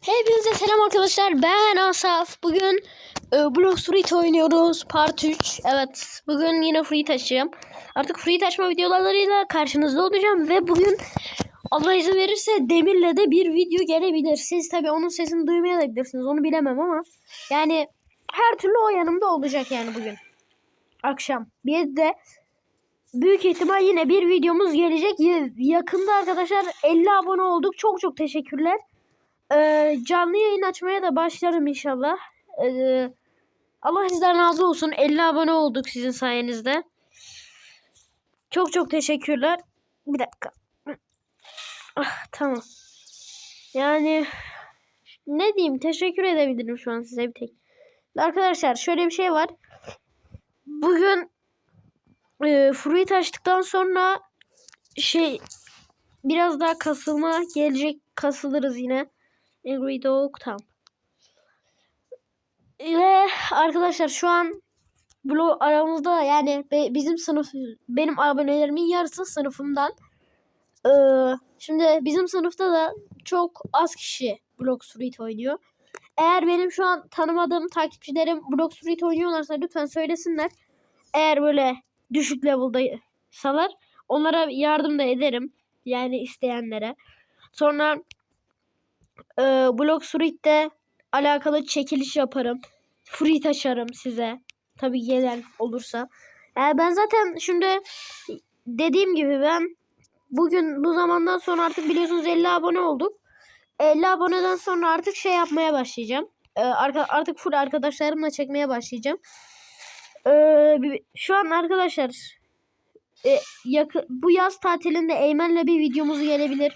Hepinize selam arkadaşlar. Ben Asaf. Bugün e, Blox Fruit oynuyoruz. Part 3. Evet. Bugün yine Fruit açacağım. Artık Fruit açma videolarıyla karşınızda olacağım. Ve bugün Allah izin verirse Demir'le de bir video gelebilir. Siz tabi onun sesini duymayabilirsiniz. Onu bilemem ama. Yani her türlü o yanımda olacak yani bugün. Akşam. Bir de büyük ihtimal yine bir videomuz gelecek. Ya- Yakında arkadaşlar 50 abone olduk. Çok çok teşekkürler. Ee, canlı yayın açmaya da başlarım inşallah. Ee, Allah sizden razı olsun. 50 abone olduk sizin sayenizde. Çok çok teşekkürler. Bir dakika. Ah, tamam. Yani ne diyeyim teşekkür edebilirim şu an size bir tek. Arkadaşlar şöyle bir şey var. Bugün e, fruit açtıktan sonra şey biraz daha kasılma gelecek kasılırız yine. Angry Dog tam. Ve arkadaşlar şu an blog aramızda yani bizim sınıf benim abonelerimin yarısı sınıfımdan. Ee, şimdi bizim sınıfta da çok az kişi Blox Fruit oynuyor. Eğer benim şu an tanımadığım takipçilerim Blox Fruit oynuyorlarsa lütfen söylesinler. Eğer böyle düşük level'da salar onlara yardım da ederim. Yani isteyenlere. Sonra e, Blox Fruit'te alakalı çekiliş yaparım. Fruit açarım size. Tabii gelen olursa. Yani ben zaten şimdi dediğim gibi ben bugün bu zamandan sonra artık biliyorsunuz 50 abone olduk. 50 aboneden sonra artık şey yapmaya başlayacağım. Ee, arka, artık full arkadaşlarımla çekmeye başlayacağım. Ee, şu an arkadaşlar e, yakı, bu yaz tatilinde Eymen'le bir videomuz gelebilir.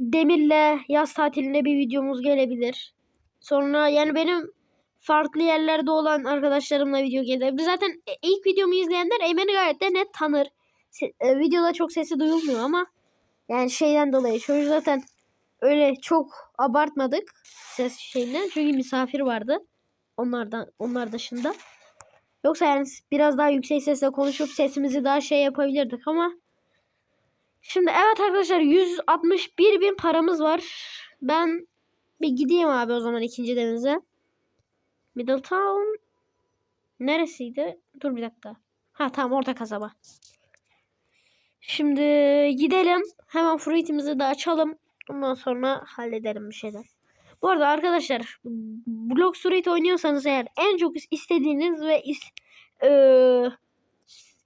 Demir'le yaz tatilinde bir videomuz gelebilir. Sonra yani benim farklı yerlerde olan arkadaşlarımla video gelebilir. Zaten e, ilk videomu izleyenler Eymen'i gayet de net tanır. Se- e, videoda çok sesi duyulmuyor ama yani şeyden dolayı çocuğu zaten öyle çok abartmadık ses şeyinden. Çünkü misafir vardı. Onlardan onlar dışında. Yoksa yani biraz daha yüksek sesle konuşup sesimizi daha şey yapabilirdik ama Şimdi evet arkadaşlar 161 bin paramız var. Ben bir gideyim abi o zaman ikinci denize. Middletown neresiydi? Dur bir dakika. Ha tamam orta kasaba. Şimdi gidelim. Hemen fruitimizi de açalım. Ondan sonra halledelim bir şeyler. Bu arada arkadaşlar Block Fruit oynuyorsanız eğer en çok istediğiniz ve is, eee,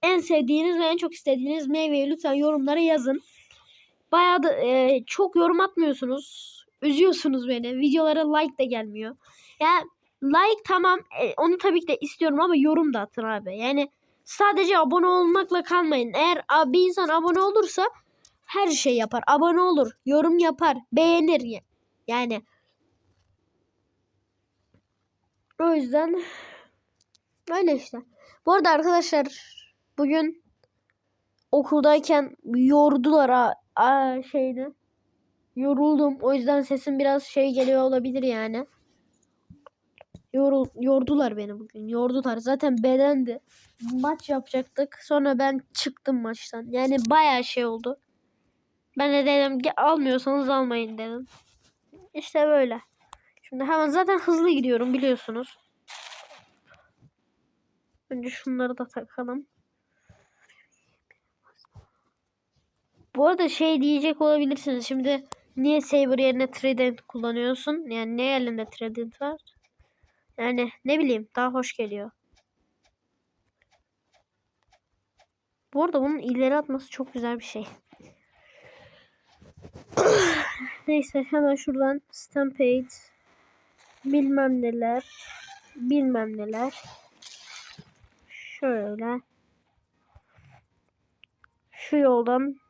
en sevdiğiniz ve en çok istediğiniz meyveyi lütfen yorumlara yazın. Bayağı da e, çok yorum atmıyorsunuz. Üzüyorsunuz beni. Videolara like de gelmiyor. Ya like tamam e, onu tabii ki de istiyorum ama yorum da atın abi. Yani sadece abone olmakla kalmayın. Eğer bir insan abone olursa her şey yapar. Abone olur, yorum yapar, beğenir. ya- Yani o yüzden öyle işte. Bu arada arkadaşlar bugün okuldayken yordular ha, ha şeydi. Yoruldum. O yüzden sesim biraz şey geliyor olabilir yani. Yorul, yordular beni bugün. Yordular. Zaten bedendi. Maç yapacaktık. Sonra ben çıktım maçtan. Yani bayağı şey oldu. Ben de dedim almıyorsanız almayın dedim. İşte böyle. Şimdi hemen zaten hızlı gidiyorum biliyorsunuz. Önce şunları da takalım. Bu arada şey diyecek olabilirsiniz. Şimdi niye Saber yerine Trident kullanıyorsun? Yani ne elinde Trident var? Yani ne bileyim daha hoş geliyor. Bu arada bunun ileri atması çok güzel bir şey. Neyse hemen şuradan Stampede bilmem neler bilmem neler şöyle şu yoldan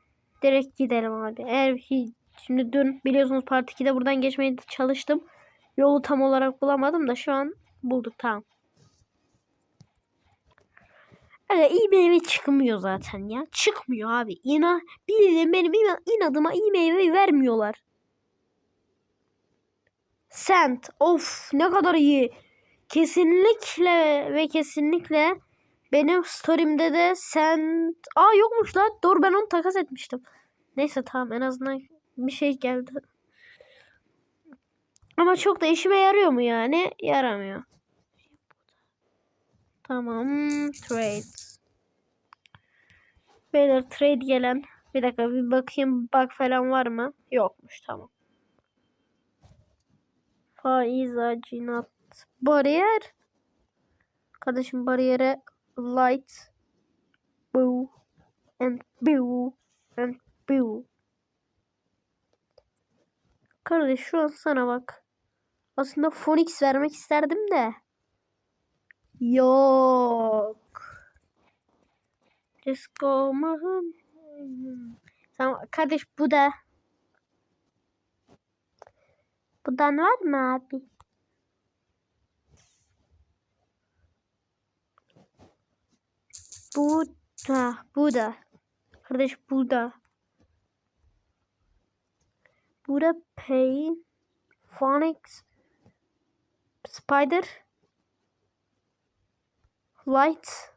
direkt gidelim abi. Eğer ki şimdi dün biliyorsunuz Part 2'de buradan geçmeye çalıştım. Yolu tam olarak bulamadım da şu an bulduk tamam. Öyle iyi meyve çıkmıyor zaten ya. Çıkmıyor abi. İna, bildiğin benim ina- inadıma iyi meyve vermiyorlar. Sent. Of ne kadar iyi. Kesinlikle ve kesinlikle benim story'imde de sen... Aa yokmuş lan. Doğru ben onu takas etmiştim. Neyse tamam en azından bir şey geldi. Ama çok da işime yarıyor mu yani? Yaramıyor. Tamam. Trade. Beyler trade gelen. Bir dakika bir bakayım bug falan var mı? Yokmuş tamam. Faiz acinat. Bariyer. Kardeşim bariyere light. Boo. And boo. And boo. Kardeş şu an sana bak. Aslında Phoenix vermek isterdim de. Yok. Let's go mahım. Tamam kardeş bu da. Bundan var mı abi? Bu da, bu da. Kardeş bu da. Bu da Pain, Phoenix, Spider, Light.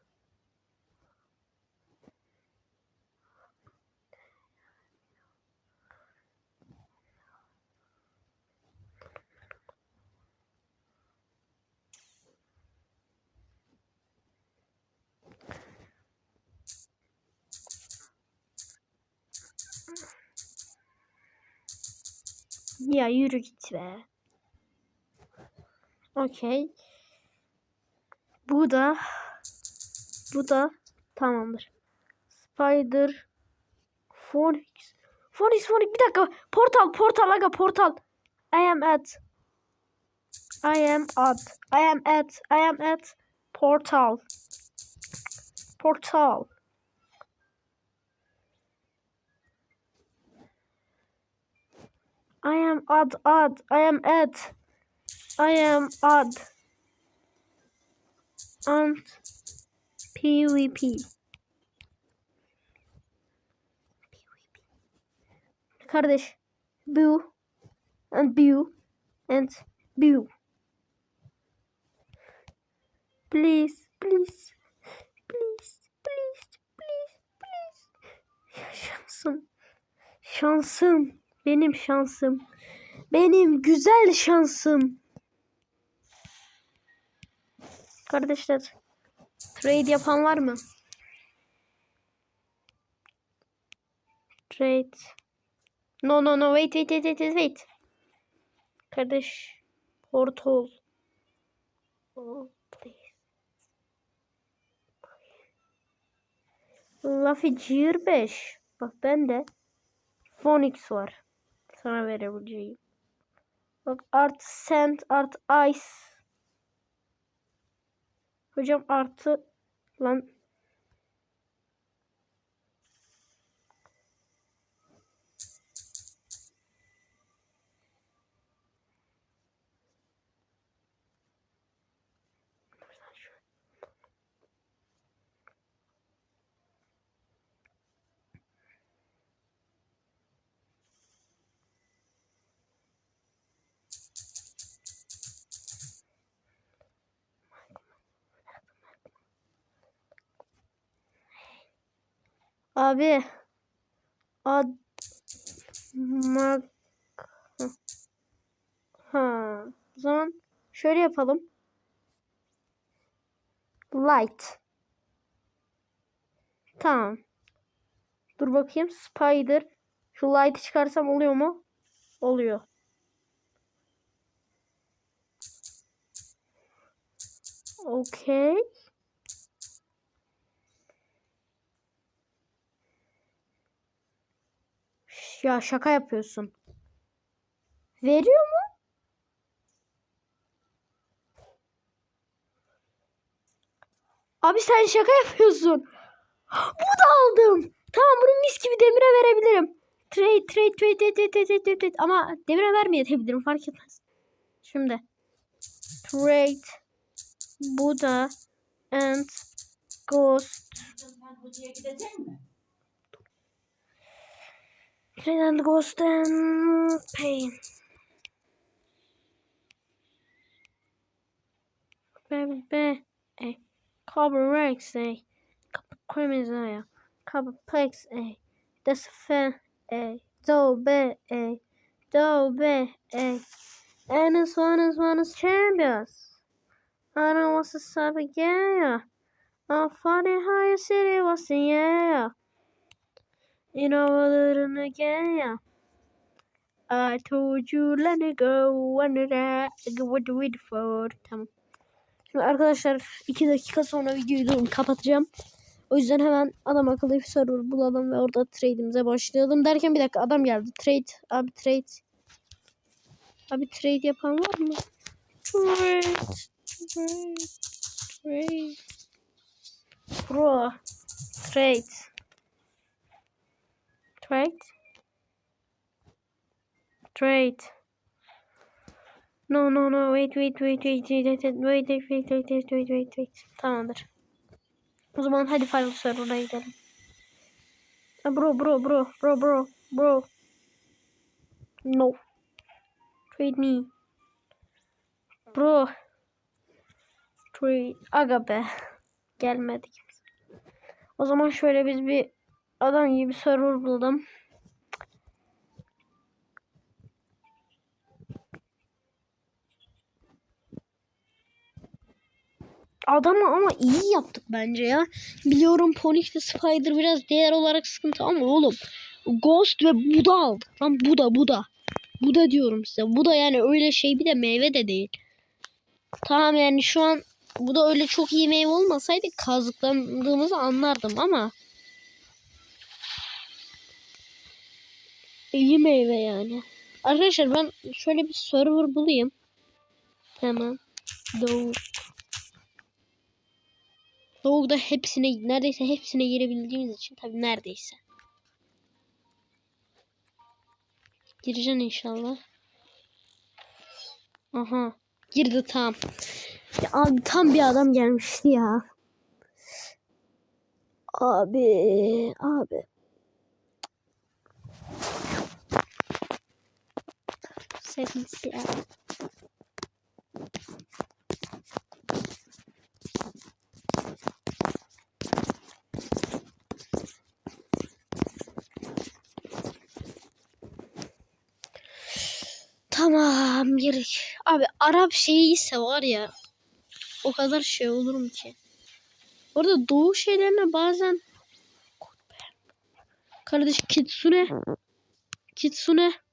Ya yürü git be. Okey. Bu da bu da tamamdır. Spider Phoenix Phoenix Phoenix bir dakika. Portal portal aga portal. I am at I am at I am at I am at portal. Portal. I am odd odd. I am at. I am odd. And PvP. Kardeş. Bu. And bu. And bu. Please, please. Please, please, please, please. Ya. Şansım. Benim şansım. Benim güzel şansım. Kardeşler. Trade yapan var mı? Trade. No no no wait wait wait wait wait. Kardeş. Portal. Oh, please. Luffy 25. Bak bende Phoenix var. Sana verebileceğim. Bak artı sand artı ice. Hocam artı lan Abi. Ad. Mag. Ha. O zaman şöyle yapalım. Light. Tamam. Dur bakayım. Spider. Şu light'ı çıkarsam oluyor mu? Oluyor. Okay. Ya şaka yapıyorsun. Veriyor mu? Abi sen şaka yapıyorsun. Bu da aldım. Tamam bunu mis gibi demire verebilirim. Trade trade trade trade trade trade trade, trade. ama demire vermeyebilirim fark etmez. Şimdi trade Buddha and Ghost Trade and Ghost and Pain B B A. Carbon Rex A. Copper Crimson A Carbon Plex A. Desfer A. Do B A. Do a. And as one as one as champions. I don't want to stop again. I'm how your city was in yeah. Again. Yeah. I told you let it go. I what do we for? Tamam. Şimdi arkadaşlar 2 dakika sonra videoyu kapatacağım. O yüzden hemen adam akıllı bir server bulalım ve orada trade'imize başlayalım. Derken bir dakika adam geldi. Trade. Abi trade. Abi trade yapan var mı? Trade. Trade. Trade. Bro. Trade. Trade. Trade. No no no wait wait wait wait wait wait wait wait wait wait wait wait Tamamdır. O zaman hadi Final Server'a gidelim. Bro bro bro bro bro bro. No. Trade me. Bro. Trade. Aga be. Gelmedi kimse. O zaman şöyle biz bir adam gibi server bulalım. Adamı ama iyi yaptık bence ya. Biliyorum Ponix ve Spider biraz değer olarak sıkıntı ama oğlum Ghost ve Buda aldık. Lan Buda Buda. Buda diyorum size. Buda yani öyle şey bir de meyve de değil. Tamam yani şu an bu da öyle çok iyi meyve olmasaydı kazıklandığımızı anlardım ama iyi meyve yani. Arkadaşlar ben şöyle bir server bulayım. Hemen. Doğu. Doğu'da hepsine neredeyse hepsine girebildiğimiz için tabii neredeyse. Gireceksin inşallah. Aha. Girdi tam. Ya abi tam bir adam gelmişti ya. Abi, abi. Sevgisi ya. Tamam gerek. Abi Arap şeyi ise var ya o kadar şey olurum ki. Orada doğu şeylerine bazen kardeş kitsune kitsune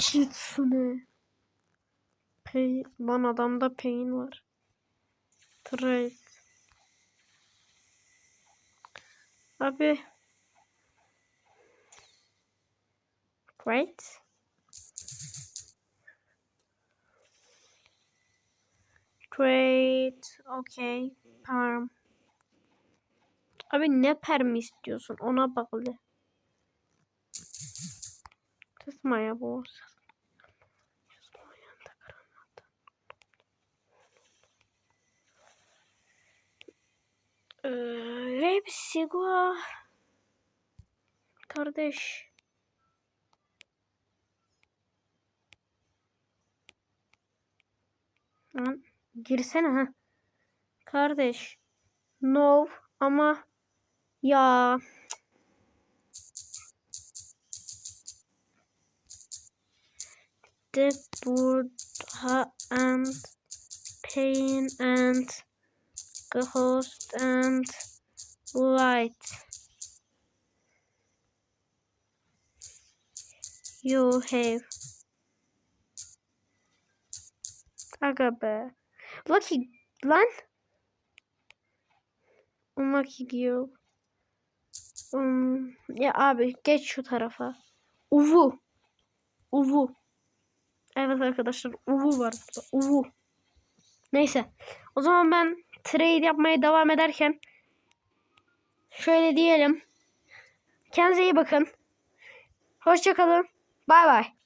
kitsune Pey lan adamda pain var. Trade. Abi Great. Great. Okay. Perm. Abi ne permi istiyorsun? Ona bağlı. Kısmaya bu. Ee, Repsigua. Kardeş. Lan girsene ha. Kardeş. No ama ya the Buddha and pain and ghost and light. You have Aga be. Lucky lan. Unlucky girl. Um, ya abi geç şu tarafa. Uvu. Uvu. Evet arkadaşlar Uvu var burada. Uvu. Neyse. O zaman ben trade yapmaya devam ederken şöyle diyelim. Kendinize iyi bakın. Hoşçakalın. Bay bay.